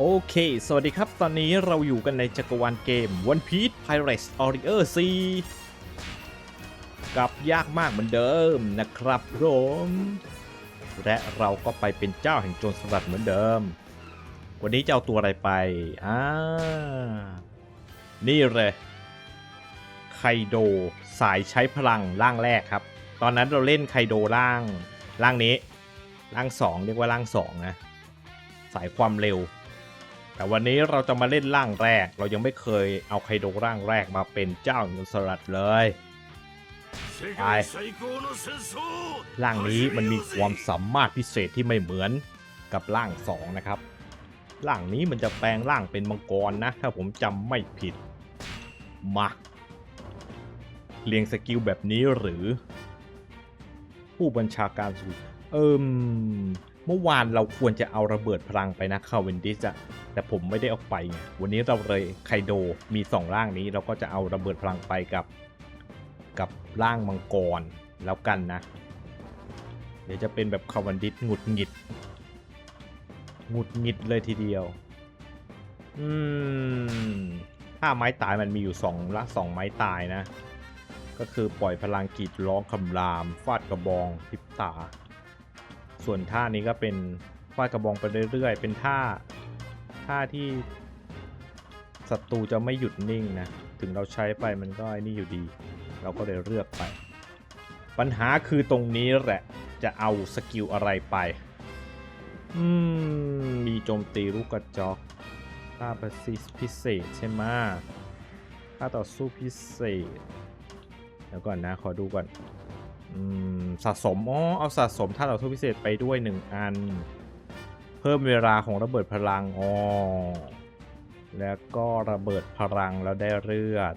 โอเค สวัสดีครับ ตอนนี้เราอยู่กันในจักรวาลเกม One Piece Pirates Warrior 4กับยากมากเหมือนเดิมนะครับผมและเราก็ไปเป็นเจ้าแห่งโจรสลัดเหมือนเดิม วันนี้จะเอาตัวอะไรไป อ่า นี่เลยไคโดสายใช้พลังร่างแรกครับ ตอนนั้นเราเล่นไคโดร่าง ร่างนี้ ร่างสองเรียกว่าร่างสองนะ สายความเร็ว แต่วันนี้เราจะมาเล่นร่างแรก เรายังไม่เคยเอาไคโดร่างแรกมาเป็นเจ้าเงินสลัดเลยไปร่างนี้มันมีความสามารถพิเศษที่ไม่เหมือนกับร่างสองนะครับร่างนี้มันจะแปลงร่างเป็นมังกรนะ ถ้าผมจำไม่ผิด มา เรียงสกิลแบบนี้หรือ ผู้บัญชาการสูตรเอิมเมื่อวานเราควรจะเอาระเบิดพลังไปนะคาเวนดิสอะ แต่ผมไม่ได้เอาไปไงวันนี้เราเลยไคโดมีสองร่างนี้เราก็จะเอาระเบิดพลังไปกับกับร่างมังกรแล้วกันนะ เดี๋ยวจะเป็นแบบคาวันดิสหงุดหงิดหงุดหงิดเลยทีเดียว อืมถ้าไม้ตายมันมีอยู่สองละสองไม้ตายนะ ก็คือปล่อยพลังกีดร้องคำราม ฟาดกระบองพิบตา ส่วนท่านี้ก็เป็นฟาดกระบองไปเรื่อยๆ เป็นท่า ท่าที่ศัตรูจะไม่หยุดนิ่งนะ ถึงเราใช้ไปมันก็ไอ้นี่อยู่ดี เราก็เลยเลือกไป ปัญหาคือตรงนี้แหละ จะเอาสกิลอะไรไป อืม มีโจมตีลูกกระจอกท่าประสิพิเศษใช่ไหมท่าต่อสู้พิเศษ เดี๋ยวก่อนนะ ขอดูก่อน อืม สะสม อ๋อ เอาสะสมท่าต่อสู้พิเศษไปด้วย 1 อัน เพิ่มเวลาของระเบิดพลังอ๋อแล้วก็ระเบิดพลังแล้วได้เลือด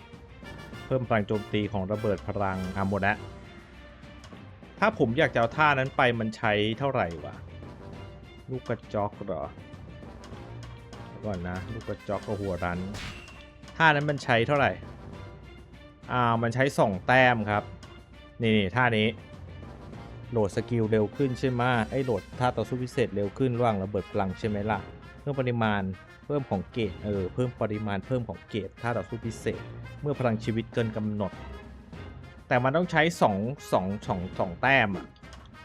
เพิ่มพลังโจมตีของระเบิดพลังอาหมดแล้วถ้าผมอยากจะเอาท่านั้นไปมันใช้เท่าไหร่วะลูกกระจอกเหรอก่อนนะลูกกระจอกกับหัวรันท่านั้นมันใช้เท่าไหร่อ่ามันใช้2แต้มครับ นี่ท่านี้ โหลดสกิลเร็วขึ้นใช่ไหมไอ้โหลดท่าต่อสู้พิเศษเร็วขึ้นระหว่างระเบิดพลังใช่ไหมล่ะ เพิ่มปริมาณเพิ่มของเกรดเออเพิ่มปริมาณเพิ่มของเกรดท่าต่อสู้พิเศษ เมื่อพลังชีวิตเกินกำหนด แต่มันต้องใช้สองสองสองสองแต้มอะ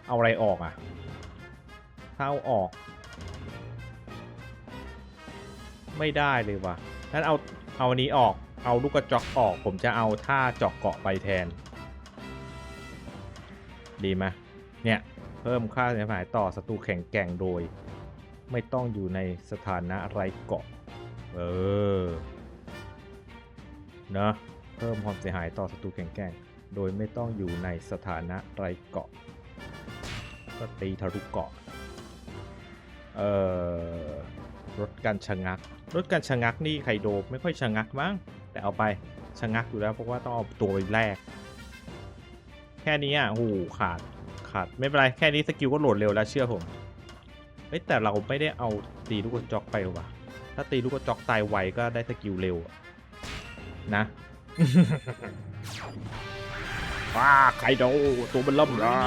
เอาอะไรออกอะถ้าเอาออก ไม่ได้เลยว่ะงั้นเอาเอาอันนี้ออกเอาลูกกระจอกออก ผมจะเอาท่าเจอกเกาะไปแทน ดีไหม เนี่ยเพิ่มค่าเสียหายต่อศัตรูแข็งแกร่งโดย ไม่ต้องอยู่ในสถานะไรเกาะ เออเนอะเพิ่มความเสียหายต่อศัตรูแข็งแกร่งโดยไม่ต้องอยู่ในสถานะไรเกาะ ก็ตีทะลุเกาะ เอ่อลดการชะงักลดการชะงักนี่ไคโดไม่ค่อยชะงักมั้งแต่เอาไปชะงักอยู่แล้วเพราะว่าต้องเอาตัวไปแรกแค่นี้อะโอ้โหขาด ขาดไม่เป็นไรแค่นี้สกิลก็โหลดเร็วแล้วเชื่อผมเฮ้แต่เราไม่ได้เอาตีลูกกระจอกไปวะถ้าตีลูกกระจอกตายไวก็ได้สกิลเร็วนะว้าไคโดตัวมันล่ำได้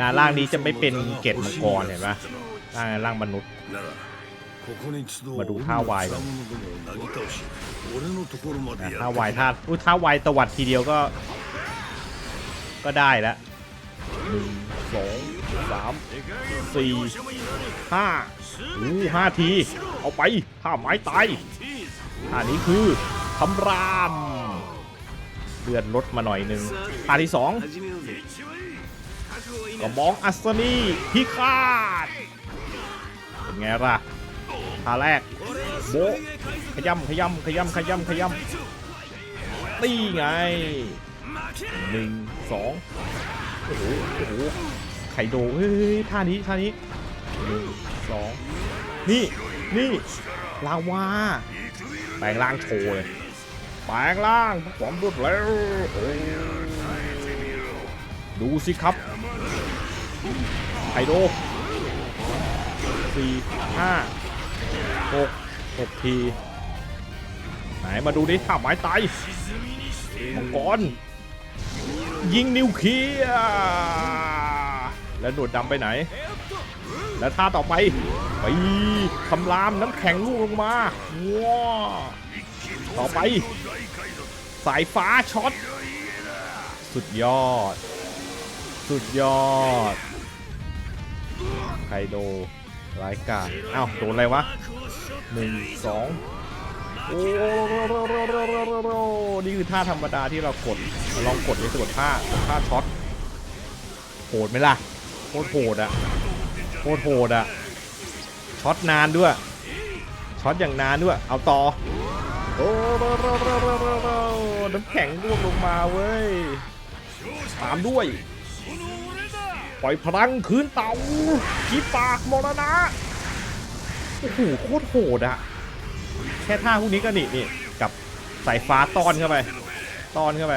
นาล่างนี้จะไม่เป็นเกตมังกรเห็นปะร่างร่างมนุษย์ มาดูท่าวายก่ท่าวายท่าอู้ท่าวายตวัดทีเดียวก็ ก็ได้แล้วหนึ่งสองสามสี่ห้าอู้ห้าที เอาไปห้าไม้ตายอันนี้คือคำรามเลื่อนรถมาหน่อยหนึ่งท่าที่สองกระบองอัศนีพิฆาตเป็นไงล่ะ ท่าแรกโบขยำขยำขยำขยำขยำตีไงหนึ่งสองโอ้โหโอ้โหไข่โดเฮ้ยท่านี้ท่านี้หนึ่งสองนี่นี่ลาวาแปลงร่างโชว์เลยแปลงร่างความรวดเร็วดูสิครับไข่โดสี่ห้า หกหกที ไหนมาดูดิท่าไม้ตายมังกรยิงนิวเคลียร์แล้วหนวดดำไปไหนแแล้วท่าต่อไปไปคำรามน้ำแข็งลูกลงมาว้าต่อไป สายฟ้าช็อต สุดยอด สุดยอดไคโด รายการอ้าวโดนอะไรวะหนึ่งสองโอ้นี่คือท่าธรรมดาที่เรากด ลองกดเลยกดท่ากดท่าช็อตโหดไหมล่ะโคตรโหดอะโคตรโหดอะช็อตนานด้วยช็อตอย่างนานด้วยเอาต่อโอ้น้ำแข็งร่วงลงมาเว้ยตามด้วย ปล่อยพลังคืนเต่าขีปากมรณะโอ้โหโคตรโหดอะแค่ท่าพวกนี้ก็นี่นี่กับสายฟ้าตอนเข้าไปตอนเข้าไป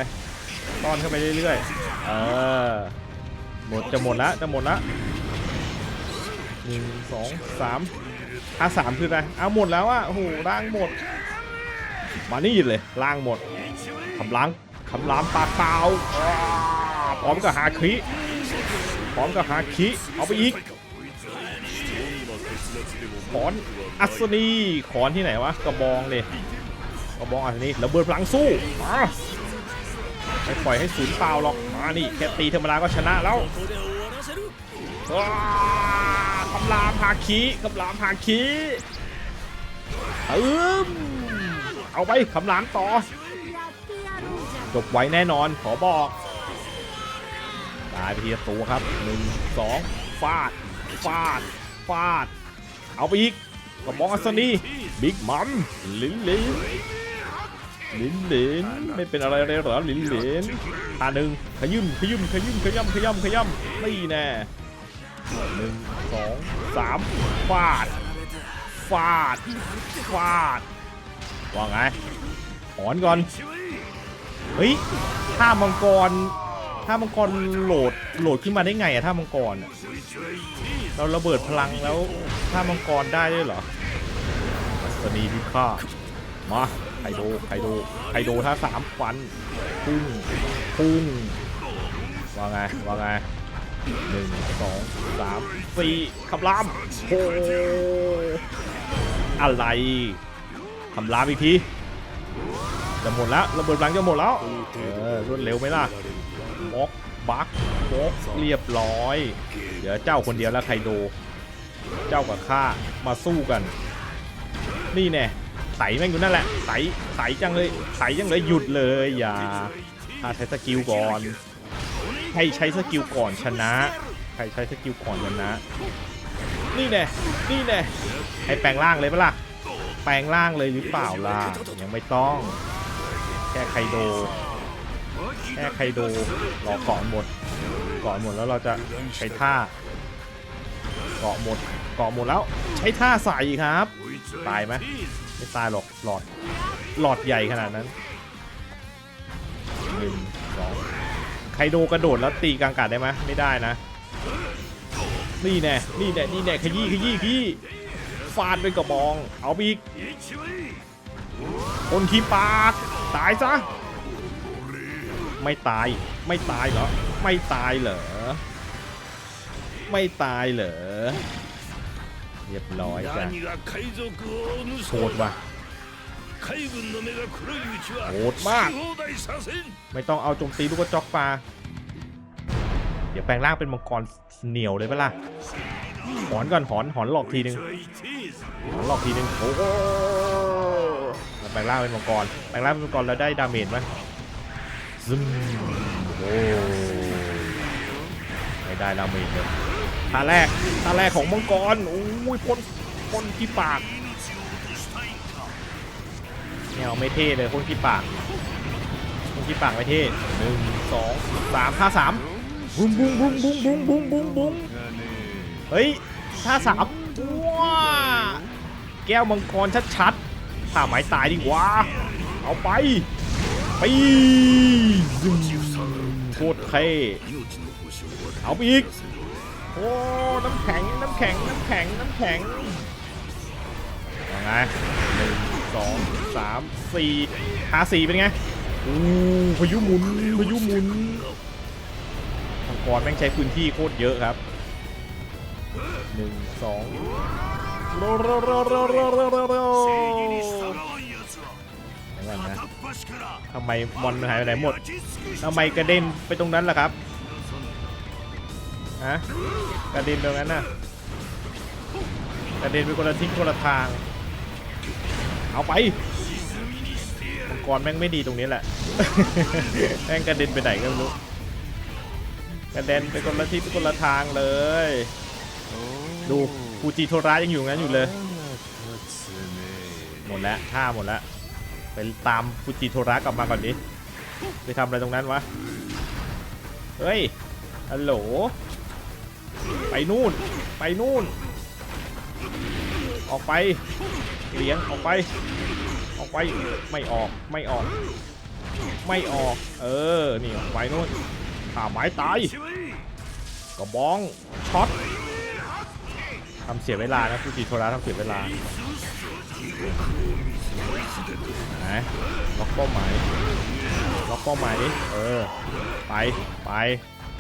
ตอนเข้าไปเรื่อยๆเออหมดจะหมดละจะหมดละหนึ่งสองสามท่าสามคืออะไรเอาหมดแล้วอะโอ้โหร่างหมด มานี่เลยล่างหมดคำล้างคำล้างปากเปล่าพร้อมกับหาคริ พร้อมกับหาคิเอาไปอีกขอนอัศนีขอนที่ไหนวะกระบองเลยกระบองอัศนีระเบิดพลังสู้มาไม่ปล่อยให้สูญเปล่าหรอกมานี่แค่ตีธรรมดาก็ชนะแล้วว้าคำรามหาคิคำรามหาคิอืมเอาไปคำรามต่อจบไว้แน่นอนขอบอก ตายไปทีละตัวครับหนึ่งสองฟาด ฟาด ฟาด เอาไปอีกกระบอกอัศนีบิ๊กมัมลินลินลินลินไม่เป็นอะไรเลยหรอลินลินท่าหนึ่งขยุ่มขยุ่มขยุ่มขย่ำขย่ำขย่ำนี่แน่หนึ่งสองสามฟาด ฟาด ฟาด ว่าไงถอนก่อน เฮ้ยท่ามังกร ท่ามังกรโหลดโหลดขึ้นมาได้ไงอะท่ามังกรอะเราระเบิดพลังแล้วท่ามังกรได้ด้วยเหรอสนีพิฆาตมาไคโดไคโดไคโดท่าสามฟันพุ่งพุ่งว่าไงว่าไงหนึ่งสองสามสี่ขับลามโอ้อะไรทำลามอีกทีจะหมดแล้วระเบิดพลังจะหมดแล้วเออรวดเร็วไหมล่ะ อกบักบล็อกเรียบร้อย เดี๋ยวเจ้าคนเดียวแล้วใครโด เจ้ากับข้ามาสู้กัน นี่แน่ไถแม่งอยู่นั่นแหละไถไถจังเลยไถจังเลยหยุดเลยอย่าใช้สกิลก่อนให้ใช้สกิลก่อนชนะใครใช้สกิลก่อนชนะ นี่แน่นี่แน่ให้แปลงร่างเลยปะล่ะแปลงร่างเลยหรือเปล่าล่ะยังไม่ต้อง แค่ไคโด แค่ไคโดรอเกาะหมดเกาะหมดแล้วเราจะใช้ท่าเกาะหมดเกาะหมดแล้วใช้ท่าใส่ครับ ตายไหมไม่ตายหรอกหลอดหลอดใหญ่ขนาดนั้นหนึ่งสองไคโดกระโดดแล้วตีกลางกาศได้ไหมไม่ได้นะ นี่แน่นี่แน่นี่แน่ขยี้ขยี้ขยี้ฟาดเป็นกระบอง เอาไปอีกคนขี้ปากตายซะ ไม่ตาย ไม่ตายเหรอ ไม่ตายเหรอ ไม่ตายเหรอ เรียบร้อยจ้ะโคตรว่ะโหดมาก ไม่ต้องเอาโจมตีลูกกระจอกปลา เดี๋ยวแปลงร่างเป็นมังกรเหนียวเลยเปล่ะหอนก่อนหอนหอนหลอกทีนึงหอนหลอกทีนึงโอ้แปลงร่างเป็นมังกร แปลงร่างเป็นมังกรแล้วได้ดาเมจไหม ซึมโอ้ไม่ได้ดาเมจเลยท่าแรกท่าแรกของมังกรโอ้ยพ่นพ่นที่ปากไม่เอาไม่เท่เลยพ่นที่ปากพ่นที่ปากไม่เท่หนึ่งสองสามท่าสามบุ้งบุ้งบุ้งบุ้งบุ้งบุ้งบุ้งบุ้งเฮ้ยท่าสามว้าแก้วมังกรชัดๆท่าไม้ตายดีกว่าเอาไป ปซึมโคตรเท่เอาไปอีก โอ้ น้ำแข็ง น้ำแข็ง น้ำแข็ง น้ำแข็งยังไงหนึ่งสองสามสี่หาสี่เป็นไงอู้พายุหมุนพายุหมุนทางกรแม่งใช้พื้นที่โคตรเยอะครับหนึ่งสองโรโรโรโรโรโรโร ก่อนนะทำไมบอลหายไปไหนหมดทำไมกระเด็นไปตรงนั้นล่ะครับฮะกระเด็นตรงนั้นน่ะกระเด็นไปคนละทิศคนละทาง เอาไปมังกรแม่งไม่ดีตรงนี้แหละแม่งกระเด็นไปไหนก็ไม่รู้กระเด็นไปคนละทิศคนละทางเลย ดูฟูจิโทระยังอยู่งั้นอยู่เลย หมดแล้วท่าหมดแล้ว ไปตามฟูจิโทระกลับมาก่อนดิไปทำอะไรตรงนั้นวะ เฮ้ยฮัลโหล ไปนู่น ไปนู่น ออกไป เลี้ยงออกไป ออกไป ไม่ออก ไม่ออก ไม่ออก เออ นี่ออกไปนู่นข่าไม้ตายกระบอง ช็อตทำเสียเวลานะฟูจิโทระทำเสียเวลา นะล็อกเป้าหมายล็อกเป้าหมายดิเออ ไป ไป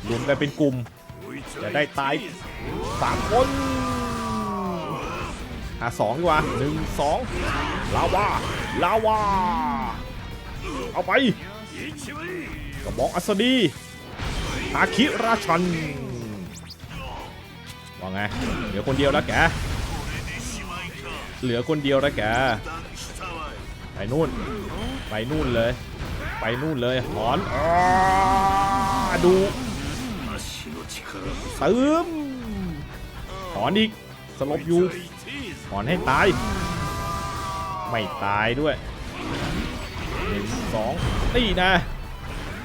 รวมกันเป็นกลุ่ม จะได้ตายสามคนหาสองดีกว่าหนึ่งสองลาวาลาวาเอาไปกระบอกอัศดีฮาคิราชันว่าไงเหลือคนเดียวแล้วแกเหลือคนเดียวแล้วแก ไปนู่น ไปนู่นเลย ไปนู่นเลยหอนอดูซึมหอนอีกสลบอยู่หอนให้ตาย ไม่ตายด้วยหนึ่งสองนี่นะ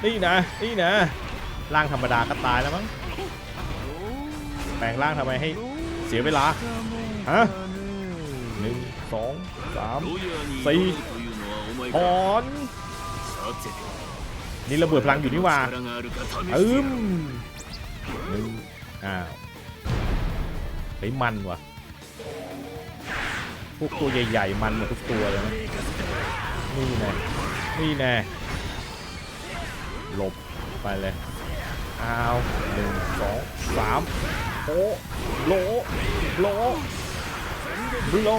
นี่นะนี่นะร่างธรรมดาก็ตายแล้วมั้งแปลงร่างทำไมให้เสียเวลาฮะหนึ่งสองสามสี่ ถอนนี่ระเบิดพลังอยู่นี่ว่าอืมอ้าวเฮ้ยมันว่ะ พวกตัวใหญ่ๆมันหมดทุกตัวเลยนะนี่แน่นี่แน่หลบไปเลยอ้าวหนึ่งสองสามโอโลโลโล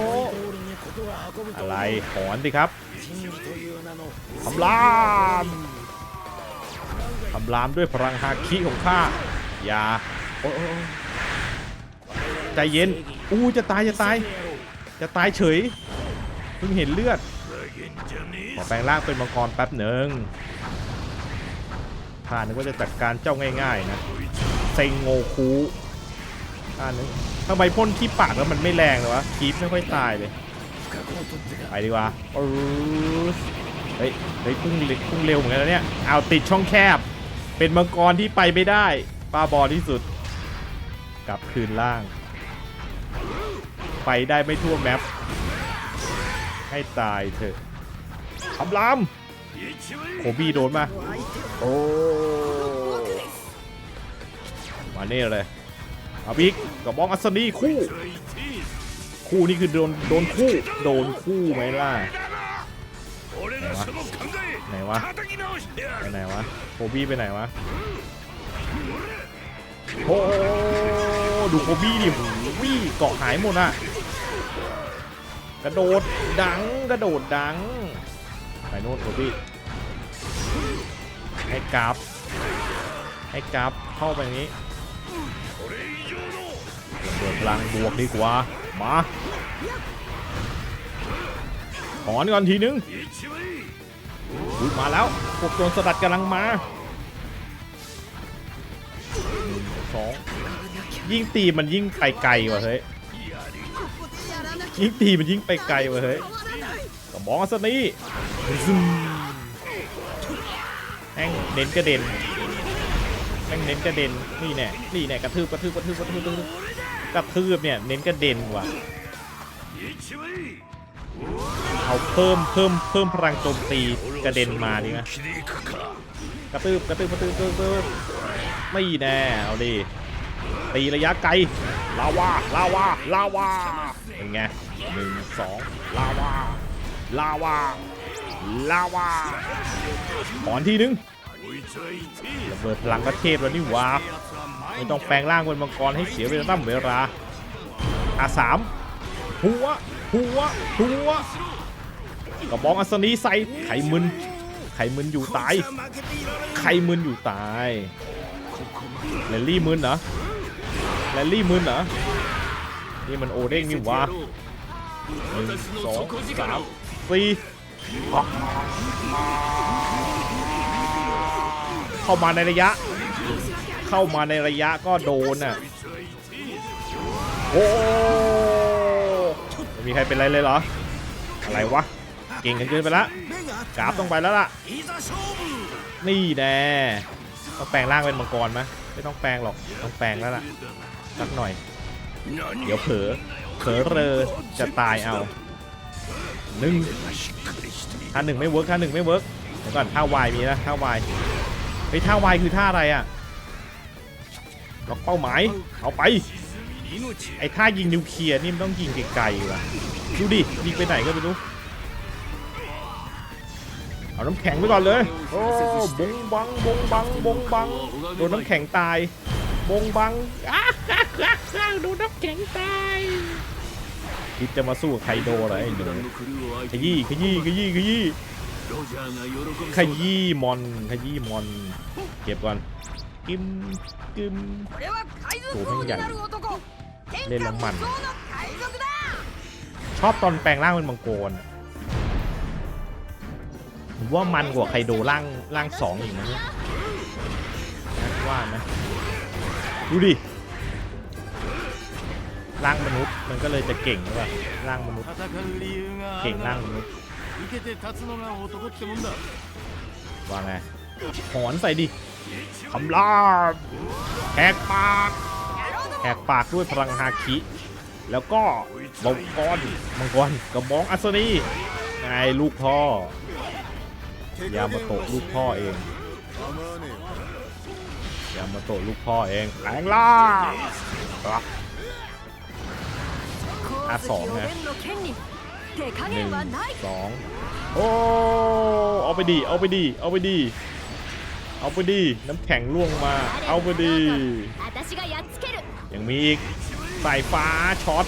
อะไรถอนสิครับ คำรามคำรามด้วยพลังฮาคิของข้าอย่าใจเย็นอู้จะตายจะตาย จะตายเฉยเพิ่งเห็นเลือดขอแปลงร่างเป็นมังกรแป๊บหนึ่งผ่านนึกว่าจะจัดการเจ้าง่ายๆนะเซงโงคูอ่านนึงทำไมพ่นที่ปากแล้วมันไม่แรงเลยวะคีฟไม่ค่อยตายเลย ไปดีกว่าเฮ้ยเฮ้ยพุ่งเร็วพุ่งเร็วเหมือนกันแล้วเนี่ยเอาติดช่องแคบ เป็นมังกรที่ไปไม่ได้ป้าบอที่สุด กลับคืนล่าง ไปได้ไม่ทั่วแมปให้ตายเถอะทำรามโคบี้โดนมา โอ้ มาเน่เลยอาบิกกับบองอัศนีคู่ คู่นี่คือโดนโดนคู่โดนคู่ไหมล่ะไหนวะไปไหนวะโคบี้ไปไหนวะโอ้ดูโคบี้ดิโคบี้เกาะหายหมดอะกระโดดดังกระโดดดังไปโน่นโคบี้ให้กราฟให้กราฟเข้าไปนี้เปิดพลังบวกดีกว่า มาถอนก่อนทีนึงมาแล้วพวกโจรสลัดกำลังมาสองยิ่งตีมันยิ่งไปไกลว่ะเฮ้ยยิ่งตีมันยิ่งไปไกลว่ะเฮ้ยกระบองสนี่แม่งเน้นกระเด็นแม่งเน้นกระเด็นนี่แน่นี่แน่กระทืบกระทืบกระทืบกระทืบ กระทืบเนี่ยเน้นกระเด็นว่ะเอาเพิ่มเพิ่มเพิ่มพลังโจมตีกระเด็นมาดีนะกระตืบกระตืบกระตืบกระตืบไม่แน่เอาดีตีระยะไกลลาวาลาวาลาวาเป็นไงหนึ่งสองลาวาลาวาลาวาถอนทีหนึ่งระเบิดพลังกระเทพแล้วนี่วา ไม่ต้องแปลงร่างเป็นมังกรให้เสียเวลาตั้มเวลาอาสามหัว หัว หัวกระบองอัศนีใส่ไข่มึน ไข่มึนอยู่ตาย ไข่มึนอยู่ตายแลลี่มึนเหรอแลลี่มึนเหรอนี่มันโอเด้งนี่วะหนึ่งสองสามสี่เข้ามาในระยะ เข้ามาในระยะก็โดนอะโอ้ไม่มีใครเป็นไรเลยเหรอ อะไรวะ เก่งกันเกินไปละกราฟต้องไปแล้วล่ะ นี่แน่ต้องแปลงร่างเป็นมังกรไหมไม่ต้องแปลงหรอกต้องแปลงแล้วล่ะสักหน่อย เดี๋ยวเผลอเผลอเรอจะตายเอาหนึ่งท่าหนึ่งไม่เวิร์กท่าหนึ่งไม่เวิร์กเดี๋ยวก่อนท่าวายมีนะท่าวายเฮ้ยท่าวายคือท่าอะไรอะ ล็อกเป้าหมาย เอาไป ไอ้ท่ายิงนิวเคลียร์นี่มันต้องยิงไกลๆว่ะ ดูดิ ยิงไปไหนก็ไม่รู้ เอาน้ำแข็งไปก่อนเลย โอ้บงบังบงบังบงบัง โดนน้ำแข็งตาย บงบังอ้าดูน้ำแข็งตายคิดจะมาสู้ไคโดอะไรเนี่ยขยี้ขยี้ขยี้ขยี้ขยี้มอนขยี้มอน เก็บก่อน กิมกิมตัวใหญ่เล่นล้มัน ชอบตอนแปลงร่างเป็นมังกรผมว่ามันกว่าใครโดร่างร่างสองอีกนะเนี่ยว่านะดูดิร่างมนุษย์มันก็เลยจะเก่งใช่ป่ะร่างมนุษย์เก่งร่างมนุษย์ว่าไงหอนใส่ดิ คำรามแหกปากแหกปากด้วยพลังฮาคิ แล้วก็มังกรมังกรกระบองอัศนีนายลูกพ่อยามาโตลูกพ่อเองยามาโตลูกพ่อเองแรงล่าอาสองนะหนึ่งสองโอ้เอาไปดีเอาไปดีเอาไปดี เอาไปดีน้ำแข็งล่วงมา เอาไปดี ยังมีอีกสายฟ้าช็อต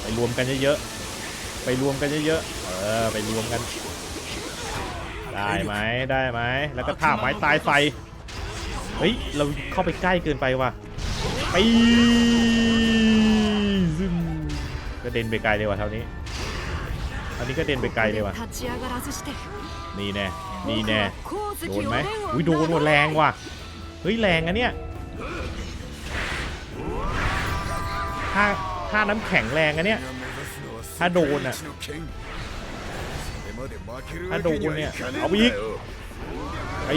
ไปรวมกันเยอะๆไปรวมกันเยอะๆเออไปรวมกัน ได้ไหมได้ไหมแล้วก็ท่าไม้ตายไฟเฮ้ยเราเข้าไปใกล้เกินไปว่ะไปซึมกระเด็นไปไกลเลยว่ะเท่านี้อันนี้ก็เด็นไปไกลเลยว่ะนี่แน่ นี่แน่โดนไหมอุ้ยโดนว่ะแรงว่ะเฮ้ยแรงอะเนี้ยถ้าถ้าน้ำแข็งแรงอะเนี้ยถ้าโดนอะถ้าโดนเนี่ยเอาอีกไป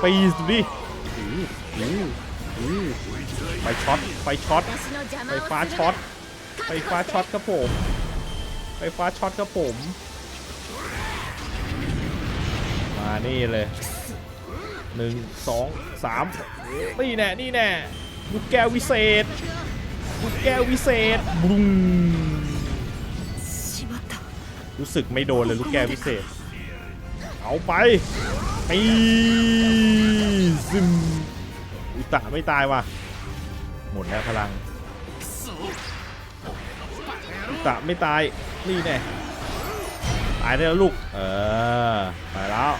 ไปดิไปช็อตไปช็อตไปฟ้าช็อตไปฟ้าช็อตครับผม ไปฟ้าช็อตครับผม มานี่เลยหนึ่งสองสามนี่แน่นี่แน่ลูกแก้ววิเศษลูกแก้ววิเศษบุ้งรู้สึกไม่โดนเลยลูกแก้ววิเศษ เอาไปไอ้ซึมอุตะไม่ตายว่ะหมดแล้วพลังอุตะไม่ตายนี่แน่ตายได้แล้วลูกเออไปแล้ว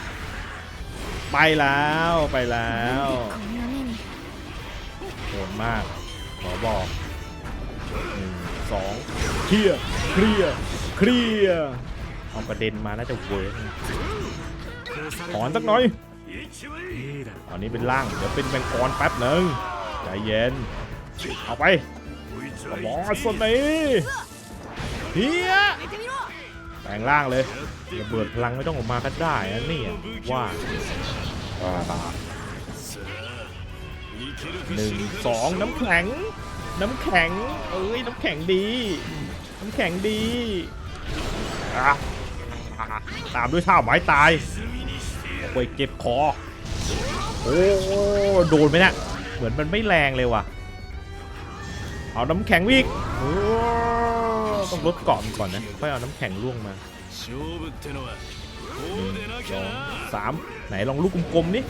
ไปแล้วไปแล้วโหดมาก ขอบอกหนึ่งสองเครียร์เครียร์เครียร์เอาประเด็นมาน่าจะเวิร์กถอนสักหน่อยอันนี้เป็นล่างเดี๋ยวเป็นแมงกรแป๊บหนึ่งใจเย็นเอาไปบอสสนนี้เฮีย แปลงร่างเลยระเบิดพลังไม่ต้องออกมาก็ได้นะนี่ว่าหนึ่งสองน้ำแข็ง น้ำแข็ง เอ้ย น้ำแข็งดี น้ำแข็งดี ตามด้วยท่าไม้ตายเอาไปเก็บคอ โอ้โดนไหมเนี่ยเหมือนมันไม่แรงเลยว่ะ เอาน้ำแข็งวิกโอ้ ต้องลดเกาะมันก่อนนะ ค่อยเอาน้ำแข็งล่วงมาสองสามไหนลองลูกกลมๆนี่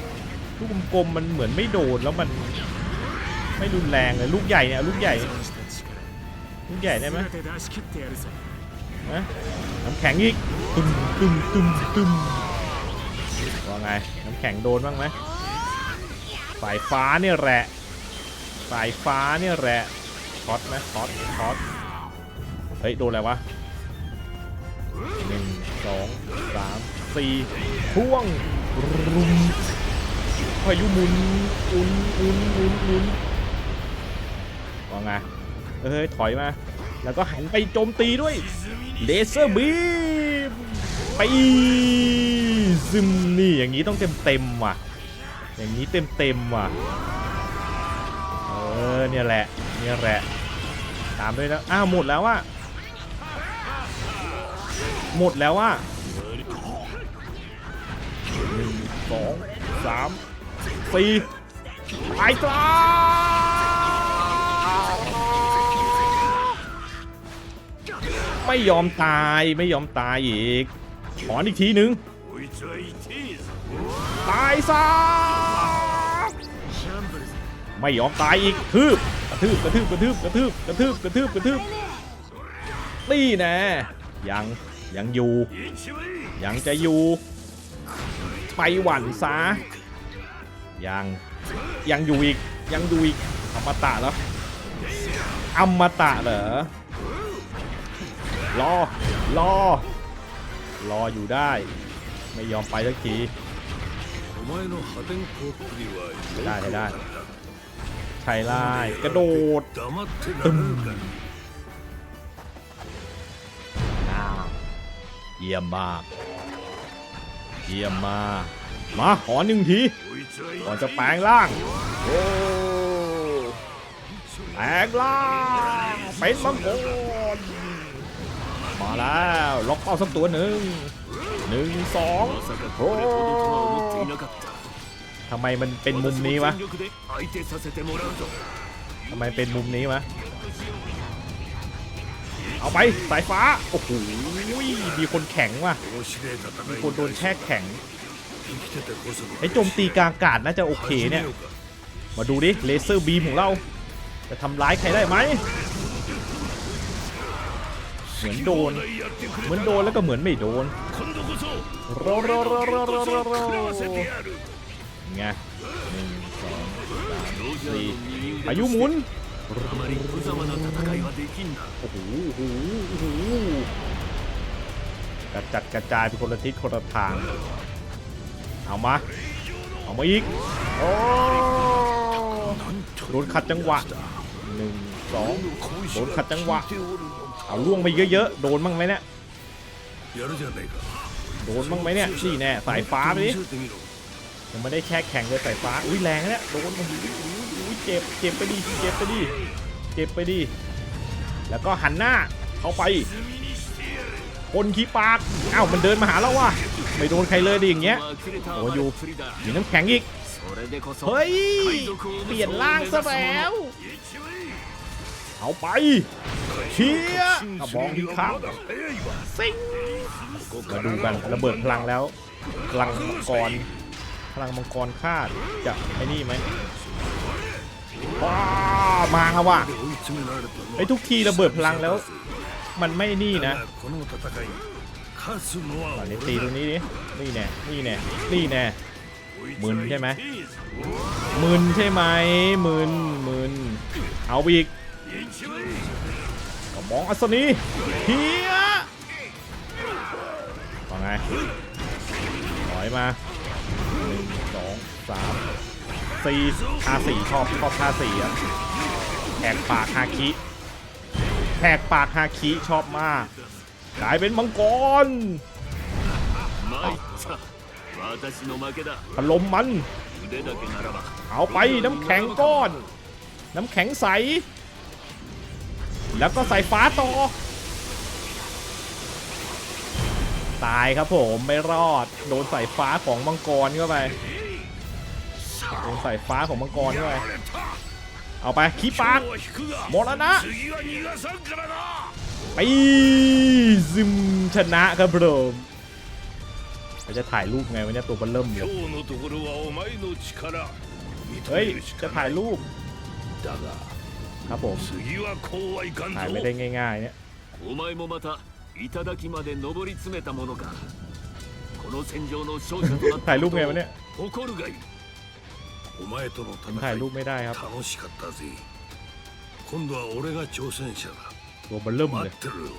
ลูกกลมๆมันเหมือนไม่โดนแล้วมันไม่รุนแรงเลยลูกใหญ่เนี่ยลูกใหญ่ลูกใหญ่ได้ไหมน้ำแข็งอีกตุมตุมตุมตุมว่าไงน้ำแข็งโดนบ้างไหมสายฟ้าเนี่ยแหละสายฟ้าเนี่ยแหละช็อตไหมช็อตช็อต เฮ้ย โดนอะไรวะหนึ่งสองสามสี่พ่วงรุมพายุหมุนอุนอุนอุนอุนว่าไงเฮ้ย ถอยมา แล้วก็หันไปโจมตีด้วยเลเซอร์บีมไปซึมนี่อย่างนี้ต้องเต็มเต็มว่ะ อย่างนี้เต็มเต็มว่ะ เออเนี่ยแหละเนี่ยแหละ ตามด้วยนะอ้าวหมดแล้วว่ะ หมดแล้วว่าหนึ่งสองสามสี่ไปจ้าไม่ยอมตายไม่ยอมตายอีกขออีกทีหนึ่งตายซะไม่ยอมตายอีกทืบกระทืบกระทืบกระทืบกระทืบกระทืบกระทืบกระทืบนี่แน่ยัง ยังอยู่ ยังจะอยู่ ไปหวั่นซายังยังอยู่อีกยังอยู่อีกอมตะแล้วอมตะเหรอรอรอรออยู่ได้ ไม่ยอมไปสักทีได้ได้ใช้ไล่กระโดดตึ้ม เยี่ยมมาก เยี่ยมมามาขอหนึ่งทีก่อนจะแปลงร่างโอ้แปลงร่างเป็นมังกรมาแล้วล็อกเป้าสักตัวหนึ่งหนึ่งสองโอ้ทำไมมันเป็นมุมนี้วะทำไมเป็นมุมนี้วะ เอาไปสายฟ้า โอ้โหมีคนแข็งว่ะ มีคนโดนแช่แข็งไอ้โจมตีกลางกาดน่าจะโอเคเนี่ย มาดูดิ เลเซอร์บีมของเรา จะทำร้ายใครได้ไหม เหมือนโดน เหมือนโดนแล้วก็เหมือนไม่โดนโรโรโรโรโรโรไงหนึ่งสองสามสี่อายุหมุน あまり無様な戦いはできんな โอ้โหโอ้โหโอ้โหกระจัดกระจายไปคนละทิศคนละทาง เอามา เอามาอีก โอ้โดนขัดจังหวะหนึ่งสอง โดนขัดจังหวะ เอาล่วงไปเยอะๆ โดนบ้างไหมเนี่ย やるじゃねえか โดนบ้างไหมเนี่ย นี่แน่ สายฟ้าไปดิ 見せてみろ ยังไม่ได้แช่แข็งเลยสายฟ้า อุ้ยแรงนะเนี่ย โดนโอ้โหอุ้ย เจ็บเจ็บไปดีเก็บไปดีเก็บไปดีแล้วก็หันหน้าเข้าไปคนขี้ปากอ้าวมันเดินมาหาแล้ว่ะไม่โดนใครเลยดิอย่างเงี้ยโอ้อยู่มีน้ำแข็งอีกเฮ้ยเปลี่ยนล่างซะแล้วเอาไปเชียกระบองพิรับซิงมาดูกันระเบิดพลังแล้วพลังมังกรพลังมังกรคาดจะไอ้นี่ไหม ว้ามาว่ะไอ้ทุกทีระเบิดพลังแล้ว มันไม่นี่นะตอนนี้ตีตรงนี้ดินี่แน่นี่แน่นี่แน่หมึนใช่ไหมหมึนใช่ไหมหมึนหมึนเอาอีกกระบองอัศนีเฮียว่าไงถอยมาหนึ่งสองสาม ซีฮาสี่ชอบชอบฮาสี่อะแหกปากฮาคิแหกปากฮาคิชอบมากกลายเป็นมังกรถล่มมัน เอาไปน้ำแข็งก้อน น้ำแข็งใส แล้วก็ใส่ฟ้าต่อ ตายครับผมไม่รอด โดนใส่ฟ้าของมังกรเข้าไป โดนส่ฟ้าของมังกรด้วยเอาไปขี้ปากหมดแล้วนะไปซึมชนะครับผมเรจะถ่ายรูปไงวะเนี่ยตัวมันเริ่มเลยเฮ้ยจะถ่ายรูปครับผมถ่ายไม่ได้ง่ายๆเนี่ยถ่ายรูปไงวะเนี่ย お前との ผมถ่าย 戦 รูป い ไม่ได้ครับ 楽しかったぜ今度は俺が挑戦者だ ตัวเบลเริ่ม 待 เล っ ย てるよ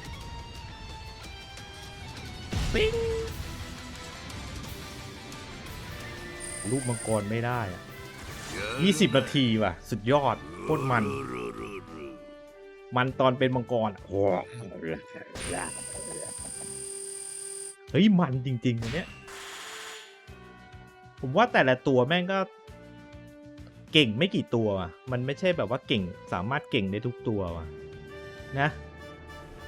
รูปมังกรไม่ได้อะ20 นาทีว่ะ สุดยอดโคตรมัน มันตอนเป็นมังกรอะโอ้เฮ้ย มันจริงๆอันเนี้ย ผมว่าแต่ละตัวแม่งก็ เก่งไม่กี่ตัวว่ะมันไม่ใช่แบบว่าเก่งสามารถเก่งได้ทุกตัวว่ะนะ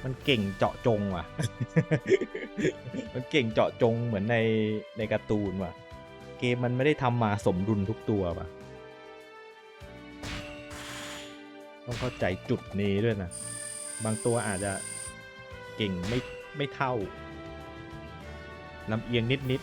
มันเก่งเจาะจงว่ะ มันเก่งเจาะจงเหมือนในในการ์ตูนว่ะ เกมมันไม่ได้ทำมาสมดุลทุกตัวว่ะ ต้องเข้าใจจุดนี้ด้วยนะ บางตัวอาจจะเก่งไม่ไม่เท่าลำเอียงนิดนิด